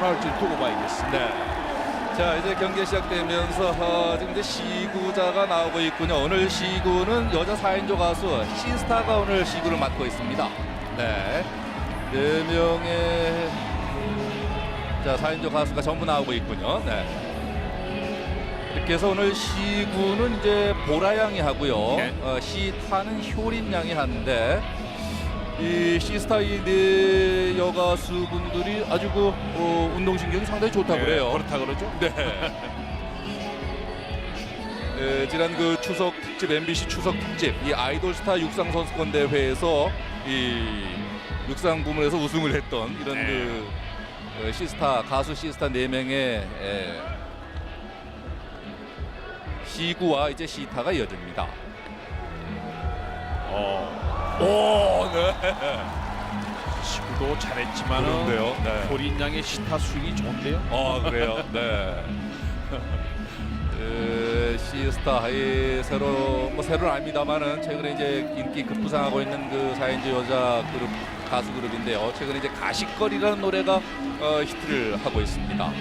나올지 두고 봐야겠습니다. 네. 자 이제 경기 시작되면서 어, 지금 이제 시구자가 나오고 있군요. 오늘 시구는 여자 4인조 가수 신스타가 오늘 시구를 맡고 있습니다. 네. 네 명의 자 4인조 가수가 전부 나오고 있군요. 네. 이렇게 해서 오늘 시구는 이제 보라 양이 하고요. 네. 어, 시타는 효린 양이 하는데 이 시스타 이네 여가수분들이 아주 그 어, 운동신경이 상당히 좋다고 그래요. 그렇다 그러죠. 네. 에, 지난 그 추석 특집 MBC 추석 특집 이 아이돌 스타 육상 선수권 대회에서 이 육상 부문에서 우승을 했던 이런 네. 그 어, 시스타 가수 시스타 네 명의 에, 시구와 이제 시타가 이어집니다. 어, 오, 네. 시구도 잘했지만은 그런데요. 네. 효린 양의 시타 스윙이 좋은데요. 아 그래요. 네. 그 시스타의 새로 뭐 새로는 아닙니다만은 최근에 이제 인기 급부상하고 있는 그 4인조 여자 그룹 가수 그룹인데요. 최근에 이제 가식거리라는 노래가 어, 히트를 하고 있습니다.